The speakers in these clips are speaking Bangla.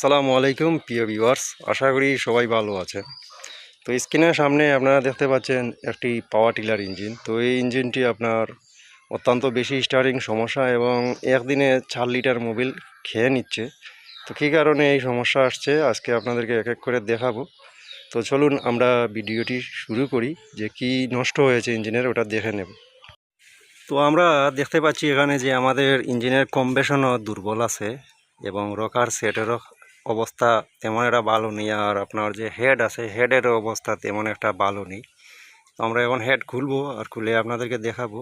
সালামু আলাইকুম, প্রিয় ভিউয়ার্স আশা করি সবাই ভালো আছেন। তো স্ক্রিনের সামনে আপনারা দেখতে পাচ্ছেন একটি পাওয়ার টিলার ইঞ্জিন তো এই ইঞ্জিনটি আপনার অত্যন্ত বেশি স্টারিং সমস্যা এবং একদিনে চার লিটার মোবিল খেয়ে নিচ্ছে। তো কী কারণে এই সমস্যা আসছে, আজকে আপনাদেরকে এক এক করে দেখাবো। তো চলুন আমরা ভিডিওটি শুরু করি, যে কি নষ্ট হয়েছে ইঞ্জিনের ওটা দেখে নেব। তো আমরা দেখতে পাচ্ছি এখানে যে আমাদের ইঞ্জিনের কম্বেশনও দুর্বল আছে এবং রকার সেটেরও অবস্থা তেমন একটা ভালো নেই আর আপনার যে হেড আছে হেডেরও অবস্থা তেমন একটা ভালো নেই। তো আমরা এখন হেড খুলবো আর খুলে আপনাদেরকে দেখাবো।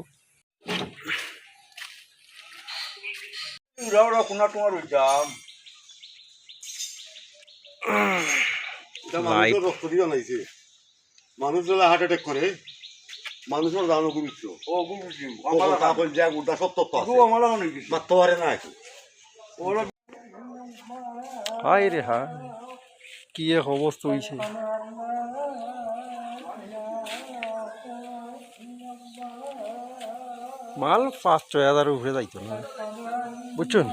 মানুষ হার্ট অ্যাটাক করে। মানুষের দানো গুরুত্ব ও যা সব তত্ত্ব আমার মারতে পারে না এখন হাই রে হা কি এক অবস্থা হয়েছে মাল পাঁচ ছয় হাজার উপরে যাইতো না। বুঝছেন?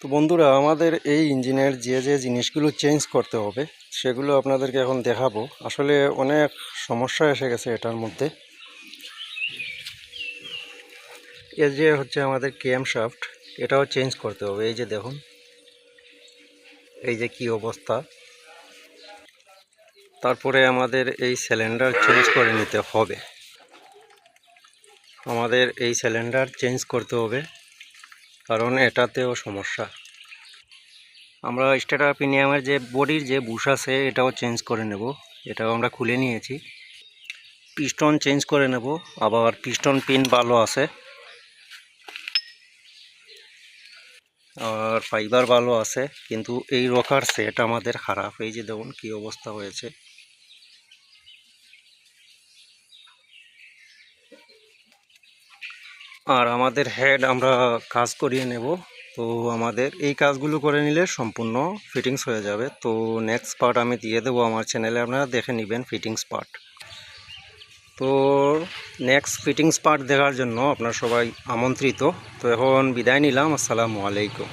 তো বন্ধুরা, আমাদের এই ইঞ্জিনের যে যে জিনিসগুলো চেঞ্জ করতে হবে, সেগুলো আপনাদেরকে এখন দেখাবো। আসলে অনেক সমস্যা এসে গেছে এটার মধ্যে। এর যে হচ্ছে আমাদের কেএম শাফট এটাও চেঞ্জ করতে হবে। এই যে দেখুন, এই যে কি অবস্থা। তারপরে আমাদের এই সিলিন্ডার চেঞ্জ করে নিতে হবে। আমাদের এই সিলিন্ডার চেঞ্জ করতে হবে। কারণ এটাতেও সমস্যা। আমরা স্টার্টার প্রিমিয়ামের যে বডির যে বুশ আছে, এটাও চেঞ্জ করে নেব। এটাও আমরা খুলে নিয়েছি। পিস্টন চেঞ্জ করে নেব। আবার পিস্টন পিন ভালো আছে। আর ফাইবার ভালো আছে। কিন্তু এই রকার সেট আমাদের খারাপ। এই যে দেখুন কী অবস্থা হয়েছে। আর আমাদের হেড আমরা কাজ করিয়ে নেব। তো আমাদের এই কাজগুলো করে নিলে সম্পূর্ণ ফিটিংস হয়ে যাবে। তো নেক্সট পার্ট আমি দিয়ে দেবো আমার চ্যানেলে আপনারা দেখে নেবেন ফিটিংস পার্ট তো নেক্সট ফিটিংস পার্ট দেখার জন্য আপনার সবাই আমন্ত্রিত। তো এখন বিদায় নিলাম। আসসালামু আলাইকুম।